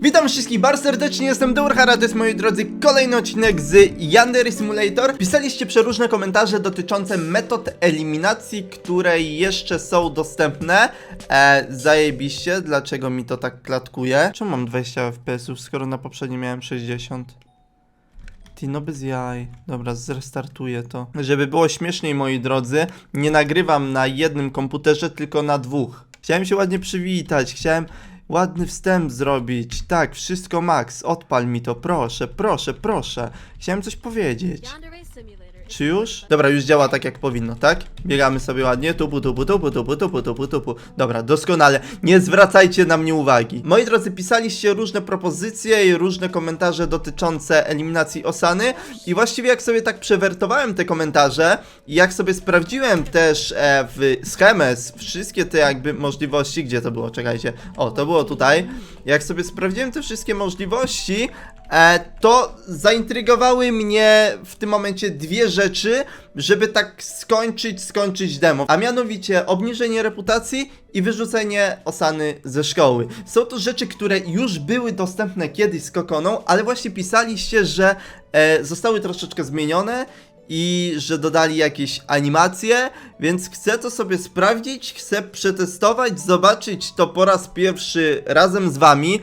Witam wszystkich bardzo serdecznie, jestem Durhara, to jest moi drodzy kolejny odcinek z Yandere Simulator. Pisaliście przeróżne komentarze dotyczące metod eliminacji, które jeszcze są dostępne. E, zajebiście, dlaczego mi to tak klatkuje? Czemu mam 20 FPS-ów, skoro na poprzednim miałem 60? Ty, no bez jaj. Dobra, zrestartuję to. Żeby było śmieszniej, moi drodzy, nie nagrywam na jednym komputerze, tylko na dwóch. Chciałem się ładnie przywitać, chciałem ładny wstęp zrobić. Tak, wszystko max, odpal mi to, proszę, proszę, proszę. Chciałem coś powiedzieć. Czy już? Dobra, już działa tak jak powinno, tak? Biegamy sobie ładnie, tupu, tupu, tupu, tupu, tupu, tupu, tupu. Dobra, doskonale. Nie zwracajcie na mnie uwagi. Moi drodzy, pisaliście różne propozycje i różne komentarze dotyczące eliminacji Osany i właściwie jak sobie tak przewertowałem te komentarze i jak sobie sprawdziłem też e, w schemes wszystkie te jakby możliwości, gdzie to było, czekajcie, o, to było tutaj, jak sobie sprawdziłem te wszystkie możliwości, E, to zaintrygowały mnie w tym momencie dwie rzeczy, żeby tak skończyć, skończyć demo. A mianowicie obniżenie reputacji i wyrzucenie Osany ze szkoły. Są to rzeczy, które już były dostępne kiedyś z Kokoną, ale właśnie pisaliście, że e, zostały troszeczkę zmienione i że dodali jakieś animacje, więc chcę to sobie sprawdzić, chcę przetestować, zobaczyć to po raz pierwszy razem z wami.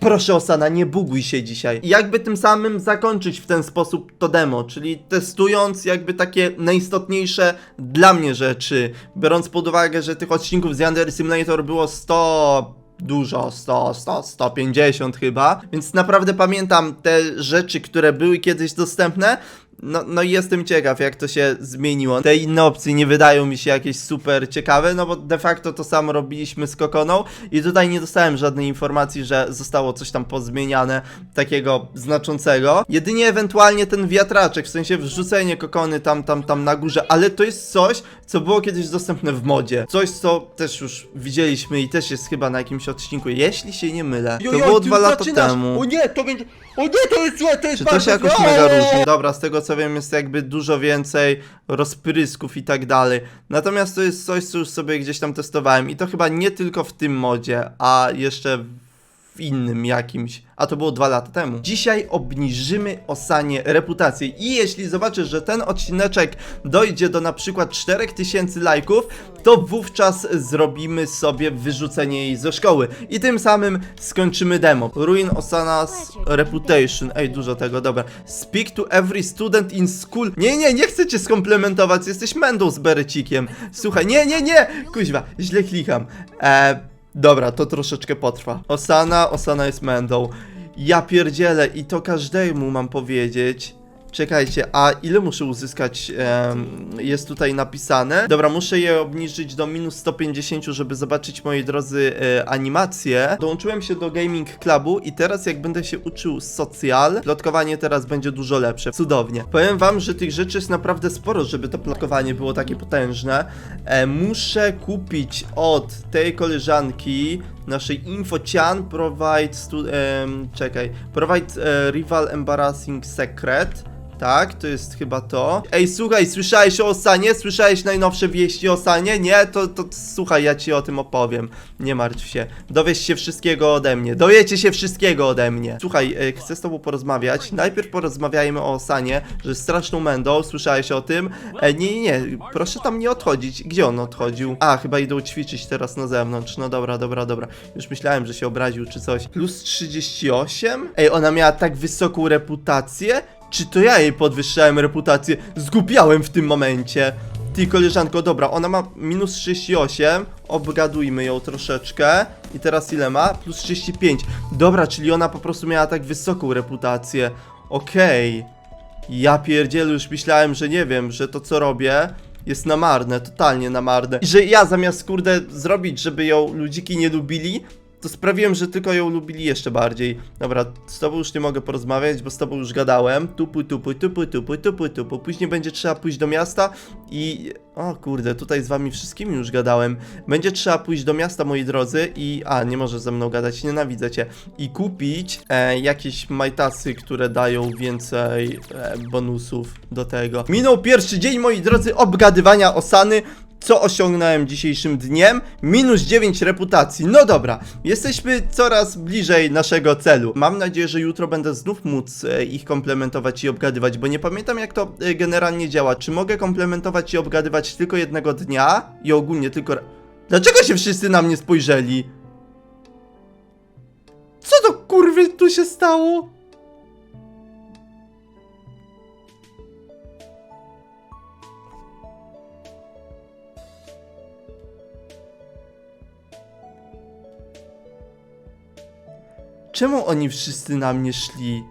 Proszę Osana, nie buguj się dzisiaj. Jakby tym samym zakończyć w ten sposób to demo, czyli testując jakby takie najistotniejsze dla mnie rzeczy, biorąc pod uwagę, że tych odcinków z Yandere Simulator było 100 dużo, 100, 100, 150 chyba, więc naprawdę pamiętam te rzeczy, które były kiedyś dostępne, no, no i jestem ciekaw, jak to się zmieniło. Te inne opcje nie wydają mi się jakieś super ciekawe, no bo de facto to samo robiliśmy z Kokoną i tutaj nie dostałem żadnej informacji, że zostało coś tam pozmieniane takiego znaczącego. Jedynie ewentualnie ten wiatraczek, w sensie wrzucenie Kokony tam, tam, tam na górze, ale to jest coś, co było kiedyś dostępne w modzie. Coś, co też już widzieliśmy i też jest chyba na jakimś odcinku, jeśli się nie mylę. To było dwa lata temu. O nie, to będzie. O nie, to jest złe, to jest Czy to się bardzo jakoś złe. mega różni? Dobra, z tego co wiem jest jakby dużo więcej rozprysków i tak dalej. Natomiast to jest coś, co już sobie gdzieś tam testowałem i to chyba nie tylko w tym modzie, a jeszcze w innym jakimś, a to było dwa lata temu. Dzisiaj obniżymy Osanie reputację i jeśli zobaczysz, że ten odcineczek dojdzie do na przykład 4000 lajków, to wówczas zrobimy sobie wyrzucenie jej ze szkoły i tym samym skończymy demo. Ruin Osana's reputation. Ej, dużo tego, dobra. Speak to every student in school. Nie, nie, nie chcę cię skomplementować, jesteś mędą z berecikiem. Słuchaj, nie, nie, nie! Kuźwa, źle klikam. Eee, dobra, to troszeczkę potrwa. Osana, Osana jest mędą. Ja pierdzielę i to każdemu mam powiedzieć. Czekajcie, a ile muszę uzyskać? jest tutaj napisane. Dobra, muszę je obniżyć do minus 150, żeby zobaczyć, moi drodzy, e, animacje. Dołączyłem się do Gaming Clubu i teraz jak będę się uczył social, plotkowanie teraz będzie dużo lepsze. Cudownie. Powiem wam, że tych rzeczy jest naprawdę sporo, żeby to plotkowanie było takie potężne. E, muszę kupić od tej koleżanki naszej infocian provide stu- em, czekaj, provide e, rival embarrassing secret. Tak, to jest chyba to. Ej, słuchaj, słyszałeś o Osanie? Słyszałeś najnowsze wieści o Osanie? Nie? To, to słuchaj, ja ci o tym opowiem. Nie martw się. Dowiesz się wszystkiego ode mnie. Dowiecie się wszystkiego ode mnie. Słuchaj, e, chcę z tobą porozmawiać. Najpierw porozmawiajmy o Osanie, że jest straszną mędą. Słyszałeś o tym? E, nie, nie, nie. Proszę tam nie odchodzić. Gdzie on odchodził? A, chyba idą ćwiczyć teraz na zewnątrz. No dobra, dobra, dobra. Już myślałem, że się obraził czy coś. Plus 38? Ej, ona miała tak wysoką reputację? Czy to ja jej podwyższałem reputację? Zgubiałem w tym momencie. Ty, koleżanko, dobra, ona ma minus 38, obgadujmy ją troszeczkę. I teraz ile ma? Plus 35. Dobra, czyli ona po prostu miała tak wysoką reputację. Okej. Ja pierdzielę, już myślałem, że nie wiem, że to co robię jest na marne, totalnie na marne. I że ja zamiast kurde zrobić, żeby ją ludziki nie lubili, to sprawiłem, że tylko ją lubili jeszcze bardziej. Dobra, z tobą już nie mogę porozmawiać, bo z tobą już gadałem. Tupu, tupu, tupu, tupu, tupu, tupu. Później będzie trzeba pójść do miasta i... O kurde, tutaj z wami wszystkimi już gadałem. Będzie trzeba pójść do miasta, moi drodzy i... A, nie możesz ze mną gadać, nienawidzę cię. I kupić e, jakieś majtasy, które dają więcej e, bonusów do tego. Minął pierwszy dzień, moi drodzy, obgadywania Osany. Co osiągnąłem dzisiejszym dniem? Minus 9 reputacji. No dobra, jesteśmy coraz bliżej naszego celu. Mam nadzieję, że jutro będę znów móc e, ich komplementować i obgadywać, bo nie pamiętam jak to e, generalnie działa. Czy mogę komplementować i obgadywać tylko jednego dnia i ogólnie tylko... Dlaczego się wszyscy na mnie spojrzeli? Co to kurwy tu się stało? Czemu oni wszyscy na mnie szli?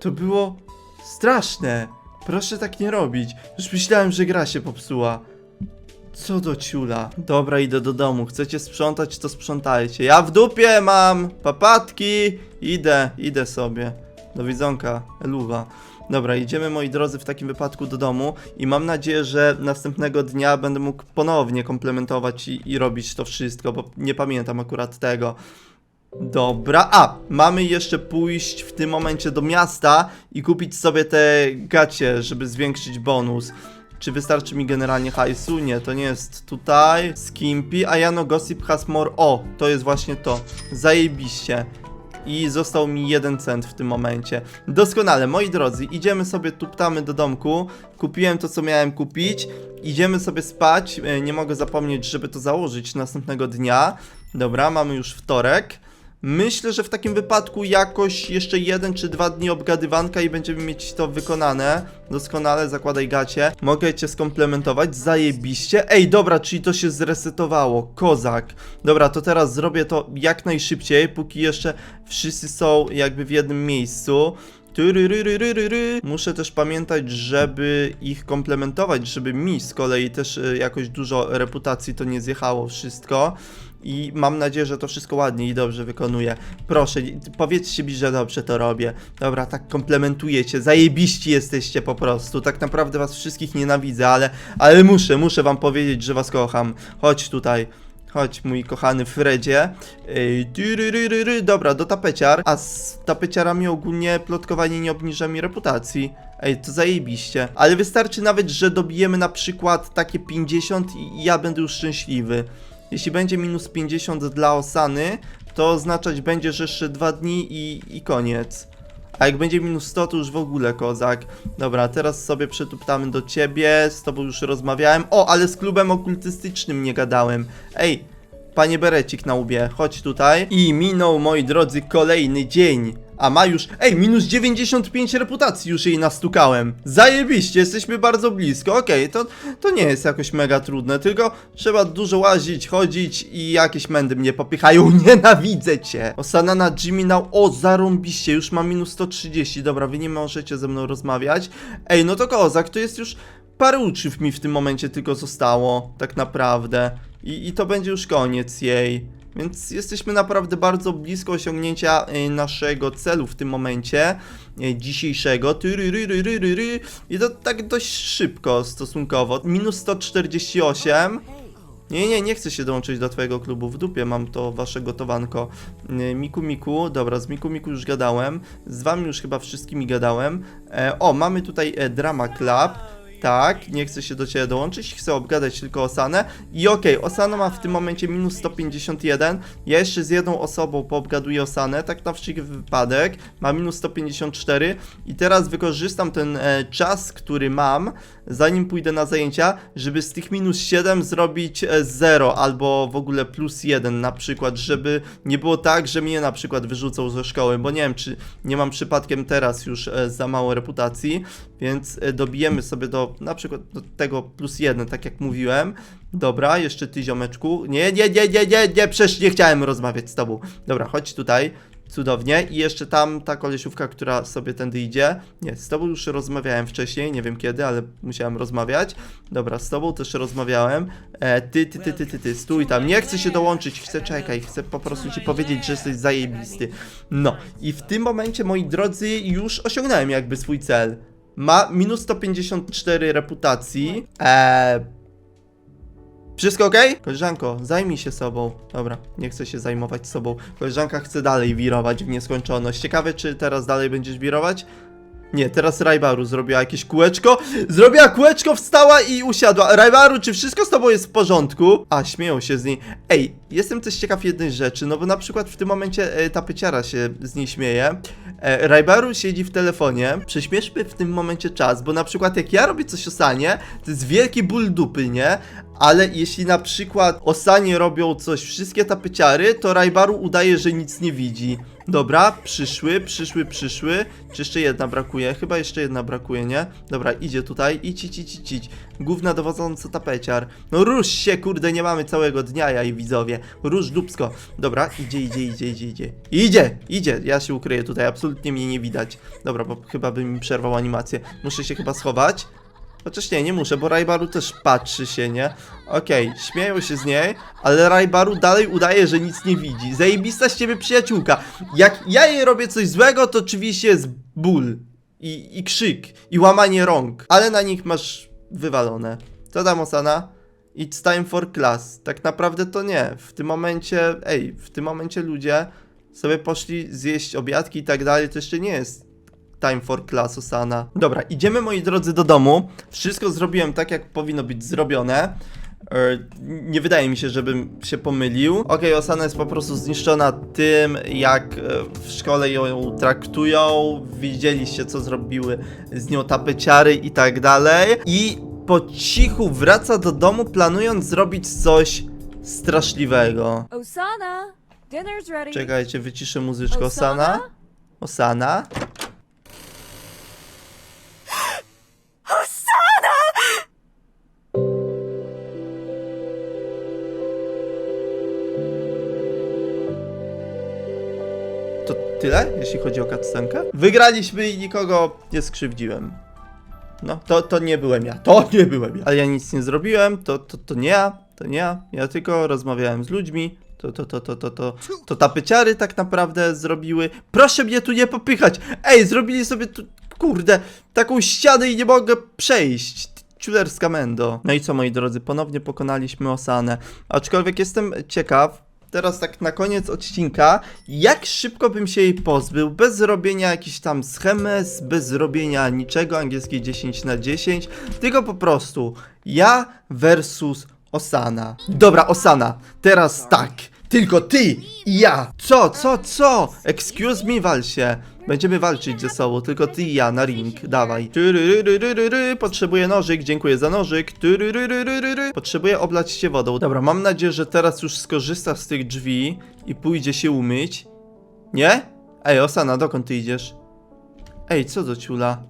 To było straszne. Proszę tak nie robić. Już myślałem, że gra się popsuła. Co do ciula. Dobra, idę do domu. Chcecie sprzątać, to sprzątajcie. Ja w dupie mam papatki. Idę, idę sobie. Do widzonka, eluwa. Dobra, idziemy moi drodzy w takim wypadku do domu i mam nadzieję, że następnego dnia będę mógł ponownie komplementować i, i robić to wszystko, bo nie pamiętam akurat tego. Dobra, a mamy jeszcze pójść w tym momencie do miasta i kupić sobie te gacie, żeby zwiększyć bonus. Czy wystarczy mi generalnie hajsu? Nie, to nie jest tutaj. Skimpy, a Jano Gossip has more. O, to jest właśnie to. Zajebiście. I został mi jeden cent w tym momencie. Doskonale, moi drodzy, idziemy sobie, tuptamy do domku. Kupiłem to, co miałem kupić. Idziemy sobie spać. E, Nie mogę zapomnieć, żeby to założyć następnego dnia. Dobra, mamy już wtorek. Myślę, że w takim wypadku jakoś jeszcze jeden czy dwa dni obgadywanka i będziemy mieć to wykonane. Doskonale, zakładaj gacie. Mogę cię skomplementować, zajebiście. Ej, dobra, czyli to się zresetowało, kozak. Dobra, to teraz zrobię to jak najszybciej, póki jeszcze wszyscy są jakby w jednym miejscu. Muszę też pamiętać, żeby ich komplementować, żeby mi z kolei też y, jakoś dużo reputacji to nie zjechało wszystko. I mam nadzieję, że to wszystko ładnie i dobrze wykonuję. Proszę, powiedzcie mi, że dobrze to robię. Dobra, tak komplementujecie. Zajebiści jesteście po prostu. Tak naprawdę was wszystkich nienawidzę, ale, ale muszę, muszę wam powiedzieć, że was kocham. Chodź tutaj. Chodź, mój kochany Fredzie. Ej. Dobra, do tapeciar. A z tapeciarami ogólnie plotkowanie nie obniża mi reputacji. Ej, to zajebiście. Ale wystarczy nawet, że dobijemy na przykład takie 50 i ja będę już szczęśliwy. Jeśli będzie minus 50 dla Osany, to oznaczać będzie, że jeszcze dwa dni i, i koniec. A jak będzie minus 100, to już w ogóle kozak. Dobra, teraz sobie przytuptamy do ciebie, z tobą już rozmawiałem. O, ale z klubem okultystycznym nie gadałem. Ej, panie Berecik na łbie, chodź tutaj. I minął, moi drodzy, kolejny dzień. A ma już, ej, minus 95 reputacji już jej nastukałem. Zajebiście, jesteśmy bardzo blisko. Okej, to, to nie jest jakoś mega trudne, tylko trzeba dużo łazić, chodzić i jakieś mędy mnie popychają. Nienawidzę cię. Osana na Jimmy now. O, zarąbiście, już mam minus 130. Dobra, wy nie możecie ze mną rozmawiać. Ej, no to kozak, to jest już parę uczyw mi w tym momencie tylko zostało, tak naprawdę. I, I to będzie już koniec jej. Więc jesteśmy naprawdę bardzo blisko osiągnięcia e, naszego celu w tym momencie e, dzisiejszego. I to tak dość szybko stosunkowo. Minus 148. Nie, nie, nie chcę się dołączyć do twojego klubu w dupie, mam to wasze gotowanko. E, Miku Miku, dobra, z Miku Miku już gadałem, z wami już chyba wszystkimi gadałem. E, o, mamy tutaj e, Drama Club. Tak, nie chcę się do ciebie dołączyć, chcę obgadać tylko Osanę. I okej, Osana ma w tym momencie minus 151. Ja jeszcze z jedną osobą poobgaduję Osanę, tak na wszelki wypadek. Ma minus 154. I teraz wykorzystam ten e, czas, który mam, zanim pójdę na zajęcia, żeby z tych minus 7 zrobić e, 0 albo w ogóle plus 1 na przykład, żeby nie było tak, że mnie na przykład wyrzucą ze szkoły, bo nie wiem, czy nie mam przypadkiem teraz już e, za mało reputacji, więc e, dobijemy sobie do na przykład do tego plus 1, tak jak mówiłem. Dobra, jeszcze ty ziomeczku. Nie, nie, nie, nie, nie, nie, przecież nie chciałem rozmawiać z tobą. Dobra, chodź tutaj. Cudownie. I jeszcze tam ta kolesiówka, która sobie tędy idzie. Nie, z tobą już rozmawiałem wcześniej, nie wiem kiedy, ale musiałem rozmawiać. Dobra, z tobą też rozmawiałem. E, ty, ty, ty, ty, ty, ty, stój tam. Nie chcę się dołączyć, chcę czekaj, chcę po prostu ci powiedzieć, że jesteś zajebisty. No, i w tym momencie, moi drodzy, już osiągnąłem jakby swój cel. Ma minus 154 reputacji. Eee, wszystko ok? Koleżanko, zajmij się sobą. Dobra, nie chcę się zajmować sobą. Koleżanka chce dalej wirować w nieskończoność. Ciekawe, czy teraz dalej będziesz wirować? Nie, teraz Rajbaru zrobiła jakieś kółeczko. Zrobiła kółeczko, wstała i usiadła. Rajbaru, czy wszystko z tobą jest w porządku? A, śmieją się z niej. Ej, jestem też ciekaw jednej rzeczy, no bo na przykład w tym momencie e, ta pyciara się z niej śmieje. E, Rajbaru siedzi w telefonie. Przyspieszmy w tym momencie czas, bo na przykład jak ja robię coś o Sanie, to jest wielki ból dupy, nie? Ale jeśli na przykład Osanie robią coś, wszystkie tapyciary, to Rajbaru udaje, że nic nie widzi. Dobra, przyszły, przyszły, przyszły. Czy jeszcze jedna brakuje? Chyba jeszcze jedna brakuje, nie? Dobra, idzie tutaj. Idź, idź, idź, idź. Główna dowodząca tapeciar. No rusz się, kurde, nie mamy całego dnia, ja i widzowie. Rusz dupsko. Dobra, idzie, idzie, idzie, idzie, idzie. Idzie, idzie. Ja się ukryję tutaj, absolutnie mnie nie widać. Dobra, bo chyba by mi przerwał animację. Muszę się chyba schować. Chociaż nie, nie muszę, bo Rajbaru też patrzy się, nie? Okej, śmieją się z niej, ale Rajbaru dalej udaje, że nic nie widzi. Zajebista z ciebie przyjaciółka. Jak ja jej robię coś złego, to oczywiście jest ból. I, I krzyk. I łamanie rąk. Ale na nich masz wywalone. Co tam, Osana? It's time for class. Tak naprawdę to nie. W tym momencie, ej, w tym momencie ludzie sobie poszli zjeść obiadki i tak dalej, to jeszcze nie jest time for class Osana. Dobra, idziemy moi drodzy do domu. Wszystko zrobiłem tak, jak powinno być zrobione. E, Nie wydaje mi się, żebym się pomylił. Okej, Osana jest po prostu zniszczona tym, jak e, w szkole ją traktują. Widzieliście, co zrobiły z nią tapeciary i tak dalej. I po cichu wraca do domu, planując zrobić coś straszliwego. Osana. Czekajcie, wyciszę muzyczkę. Osana? Osana? Tyle, jeśli chodzi o cutscenkę? Wygraliśmy i nikogo nie skrzywdziłem. No, to, to nie byłem ja. To nie byłem ja. Ale ja nic nie zrobiłem, to, to, to nie ja. To nie ja. Ja tylko rozmawiałem z ludźmi. To, to, to, to, to, to, to tapeciary tak naprawdę zrobiły. Proszę mnie tu nie popychać. Ej, zrobili sobie tu, kurde, taką ścianę i nie mogę przejść. Ciulerska mendo. No i co, moi drodzy, ponownie pokonaliśmy Osanę. Aczkolwiek jestem ciekaw, teraz tak na koniec odcinka, jak szybko bym się jej pozbył, bez robienia jakichś tam schemes, bez robienia niczego, angielskiej 10 na 10, tylko po prostu ja versus Osana. Dobra, Osana, teraz tak, tylko ty i ja. Co, co, co? Excuse me, wal się. Będziemy walczyć ze sobą, tylko ty i ja na ring, dawaj. Potrzebuję nożyk, dziękuję za nożyk. Potrzebuję oblać się wodą. Dobra, mam nadzieję, że teraz już skorzysta z tych drzwi i pójdzie się umyć. Nie? Ej, Osana, dokąd ty idziesz? Ej, co do ciula?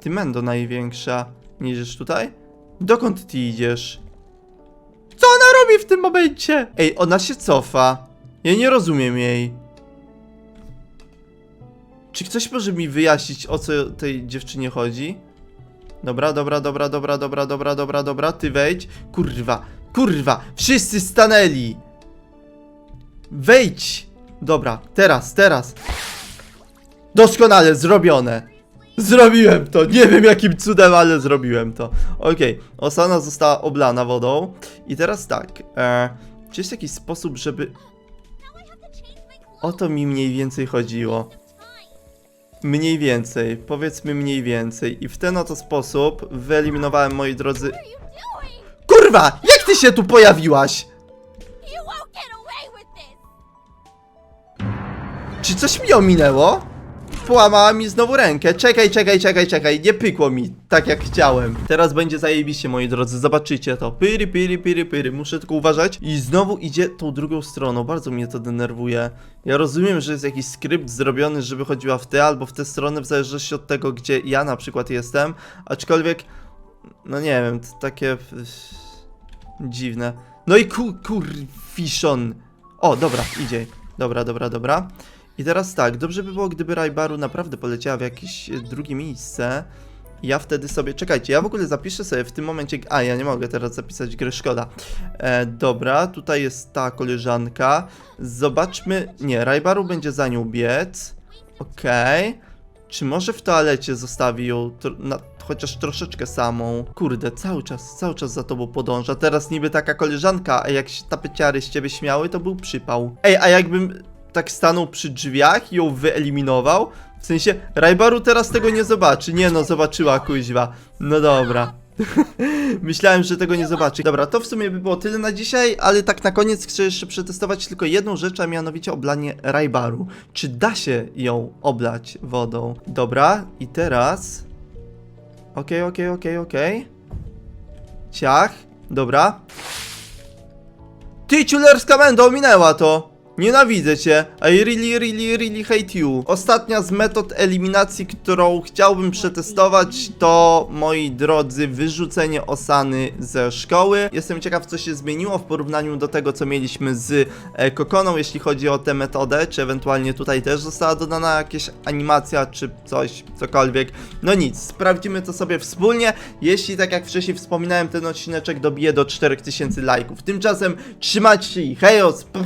Ty mendo największa. Nie idziesz tutaj? Dokąd ty idziesz? Co ona robi w tym momencie? Ej, ona się cofa. Ja nie rozumiem jej. Czy ktoś może mi wyjaśnić, o co tej dziewczynie chodzi? Dobra, dobra, dobra, dobra, dobra, dobra, dobra, dobra, ty wejdź. Kurwa, kurwa, wszyscy stanęli. Wejdź. Dobra, teraz, teraz. Doskonale, zrobione. Zrobiłem to, nie wiem jakim cudem, ale zrobiłem to. Okej, Osana została oblana wodą. I teraz tak, e, czy jest jakiś sposób, żeby... O to mi mniej więcej chodziło. Mniej więcej, powiedzmy mniej więcej. I w ten oto sposób wyeliminowałem, moi drodzy... Kurwa! Jak ty się tu pojawiłaś? Czy coś mi ominęło? Połamała mi znowu rękę. Czekaj, czekaj, czekaj, czekaj. Nie pykło mi tak jak chciałem. Teraz będzie zajebiście, moi drodzy. Zobaczycie to. Pyry, pyry, pyry, pyry. Muszę tylko uważać. I znowu idzie tą drugą stroną. Bardzo mnie to denerwuje. Ja rozumiem, że jest jakiś skrypt zrobiony, żeby chodziła w tę albo w tę stronę, w zależności od tego, gdzie ja na przykład jestem. Aczkolwiek, no nie wiem, to takie... Dziwne. No i ku, kurwiszon. O, dobra, idzie. Dobra, dobra, dobra. I teraz tak, dobrze by było, gdyby Rajbaru naprawdę poleciała w jakieś e, drugie miejsce. Ja wtedy sobie. Czekajcie, ja w ogóle zapiszę sobie w tym momencie. A, ja nie mogę teraz zapisać gry, szkoda. E, dobra, tutaj jest ta koleżanka. Zobaczmy. Nie, Rajbaru będzie za nią biec. Okej. Czy może w toalecie zostawi ją tro- na, chociaż troszeczkę samą? Kurde, cały czas, cały czas za tobą podąża. Teraz niby taka koleżanka, a jak się tapeciary z ciebie śmiały, to był przypał. Ej, a jakbym tak stanął przy drzwiach i ją wyeliminował, W sensie, Rajbaru teraz tego nie zobaczy. Nie no, zobaczyła kuźwa. No dobra. Myślałem, że tego nie zobaczy. Dobra, to w sumie by było tyle na dzisiaj, ale tak na koniec chcę jeszcze przetestować tylko jedną rzecz, a mianowicie oblanie Rajbaru. Czy da się ją oblać wodą? Dobra, i teraz... Okej, okej, okej, okej. Ciach, dobra. Ty, ciulerska menda, ominęła to! Nienawidzę cię. I really, really, really hate you. Ostatnia z metod eliminacji, którą chciałbym przetestować, to, moi drodzy, wyrzucenie Osany ze szkoły. Jestem ciekaw, co się zmieniło w porównaniu do tego, co mieliśmy z e, Kokoną, jeśli chodzi o tę metodę, czy ewentualnie tutaj też została dodana jakaś animacja, czy coś, cokolwiek. No nic, sprawdzimy to sobie wspólnie. Jeśli, tak jak wcześniej wspominałem, ten odcineczek dobije do 4000 lajków. Tymczasem trzymajcie się i hejos, pa!